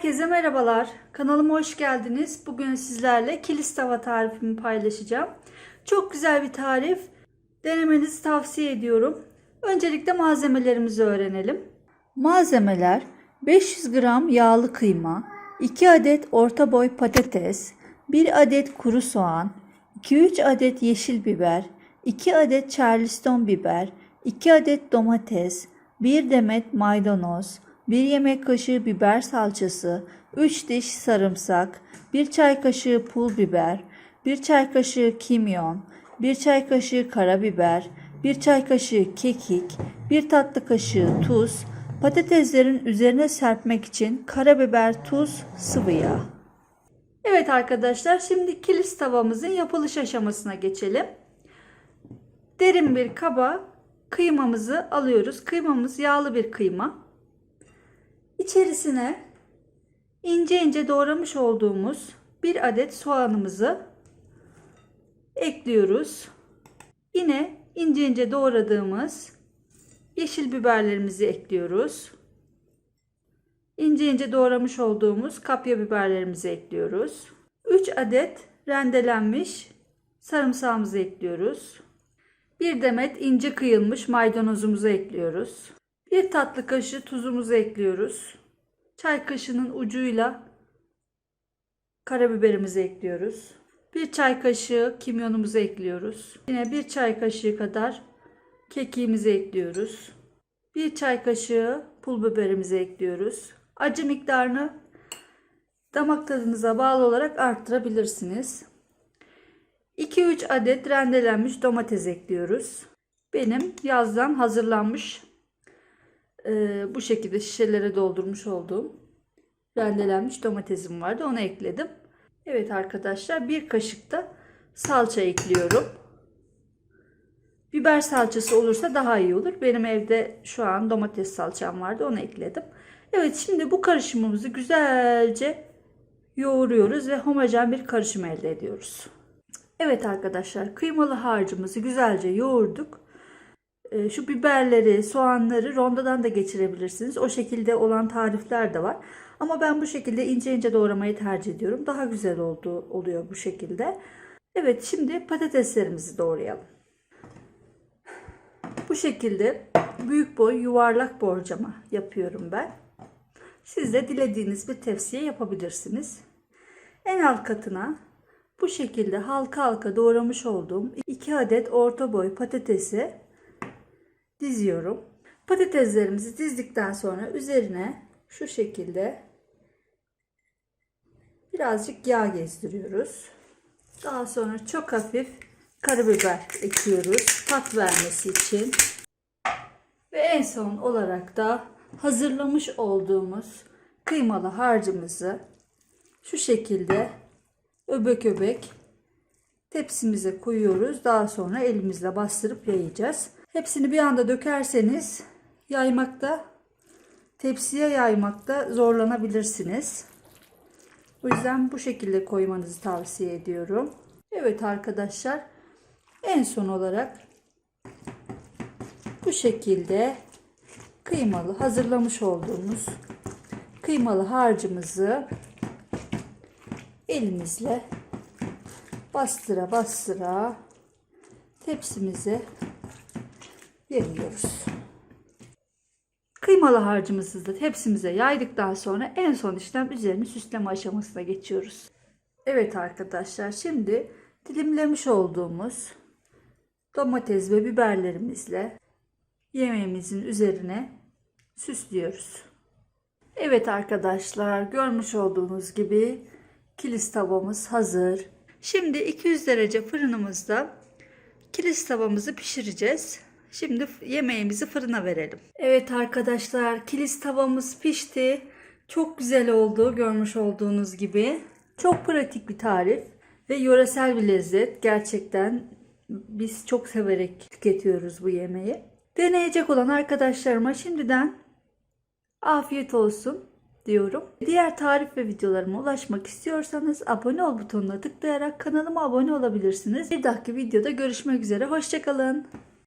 Herkese merhabalar. Kanalıma hoş geldiniz. Bugün sizlerle kilis tava tarifimi paylaşacağım. Çok güzel bir tarif. Denemenizi tavsiye ediyorum. Öncelikle malzemelerimizi öğrenelim. Malzemeler 500 gram yağlı kıyma, 2 adet orta boy patates, 1 adet kuru soğan, 2-3 adet yeşil biber, 2 adet charleston biber, 2 adet domates, 1 demet maydanoz, 1 yemek kaşığı biber salçası, 3 diş sarımsak, 1 çay kaşığı pul biber, 1 çay kaşığı kimyon, 1 çay kaşığı karabiber, 1 çay kaşığı kekik, 1 tatlı kaşığı tuz, patateslerin üzerine serpmek için karabiber, tuz, sıvı yağ. Evet arkadaşlar şimdi kilis tavamızın yapılış aşamasına geçelim. Derin bir kaba kıymamızı alıyoruz. Kıymamız yağlı bir kıyma. İçerisine ince ince doğramış olduğumuz bir adet soğanımızı ekliyoruz. Yine ince ince doğradığımız yeşil biberlerimizi ekliyoruz. İnce ince doğramış olduğumuz kapya biberlerimizi ekliyoruz. 3 adet rendelenmiş sarımsağımızı ekliyoruz. Bir demet ince kıyılmış maydanozumuzu ekliyoruz. Bir tatlı kaşığı tuzumuzu ekliyoruz. Çay kaşığının ucuyla karabiberimizi ekliyoruz. Bir çay kaşığı kimyonumuzu ekliyoruz. Yine bir çay kaşığı kadar kekiğimizi ekliyoruz. Bir çay kaşığı pul biberimizi ekliyoruz. Acı miktarını damak tadınıza bağlı olarak arttırabilirsiniz. 2-3 adet rendelenmiş domates ekliyoruz. Benim yazdan hazırlanmış e, bu şekilde şişelere doldurmuş olduğum rendelenmiş domatesim vardı. Onu ekledim. Evet arkadaşlar bir kaşık da salça ekliyorum. Biber salçası olursa daha iyi olur. Benim evde şu an domates salçam vardı. Onu ekledim. Evet şimdi bu karışımımızı güzelce yoğuruyoruz ve homojen bir karışım elde ediyoruz. Evet arkadaşlar kıymalı harcımızı güzelce yoğurduk. Ee, Şu biberleri, soğanları rondodan da geçirebilirsiniz. O şekilde olan tarifler de var. Ama ben bu şekilde ince ince doğramayı tercih ediyorum. Daha güzel oldu, oluyor bu şekilde. Evet şimdi patateslerimizi doğrayalım. Bu şekilde büyük boy yuvarlak borcama yapıyorum ben. Siz de dilediğiniz bir tepsiye yapabilirsiniz. En alt katına bu şekilde halka halka doğramış olduğum 2 adet orta boy patatesi diziyorum. Patateslerimizi dizdikten sonra üzerine şu şekilde birazcık yağ gezdiriyoruz. Daha sonra çok hafif karabiber ekliyoruz tat vermesi için. Ve en son olarak da hazırlamış olduğumuz kıymalı harcımızı şu şekilde öbek öbek tepsimize koyuyoruz. Daha sonra elimizle bastırıp yayacağız. Hepsini bir anda dökerseniz yaymakta, tepsiye yaymakta zorlanabilirsiniz. O yüzden bu şekilde koymanızı tavsiye ediyorum. Evet arkadaşlar en son olarak bu şekilde kıymalı hazırlamış olduğumuz kıymalı harcımızı elimizle bastıra bastıra tepsimize yayıyoruz. Kıymalı harcımızı da tepsimize yaydıktan sonra en son işlem üzerini süsleme aşamasına geçiyoruz. Evet arkadaşlar şimdi dilimlemiş olduğumuz domates ve biberlerimizle yemeğimizin üzerine süslüyoruz. Evet arkadaşlar görmüş olduğunuz gibi kilis tavamız hazır. Şimdi 200 derece fırınımızda kilis tavamızı pişireceğiz. Şimdi yemeğimizi fırına verelim. Evet arkadaşlar kilis tavamız pişti. Çok güzel oldu görmüş olduğunuz gibi. Çok pratik bir tarif ve yöresel bir lezzet. Gerçekten biz çok severek tüketiyoruz bu yemeği. Deneyecek olan arkadaşlarıma şimdiden afiyet olsun diyorum. Diğer tarif ve videolarıma ulaşmak istiyorsanız abone ol butonuna tıklayarak kanalıma abone olabilirsiniz. Bir dahaki videoda görüşmek üzere. Hoşçakalın.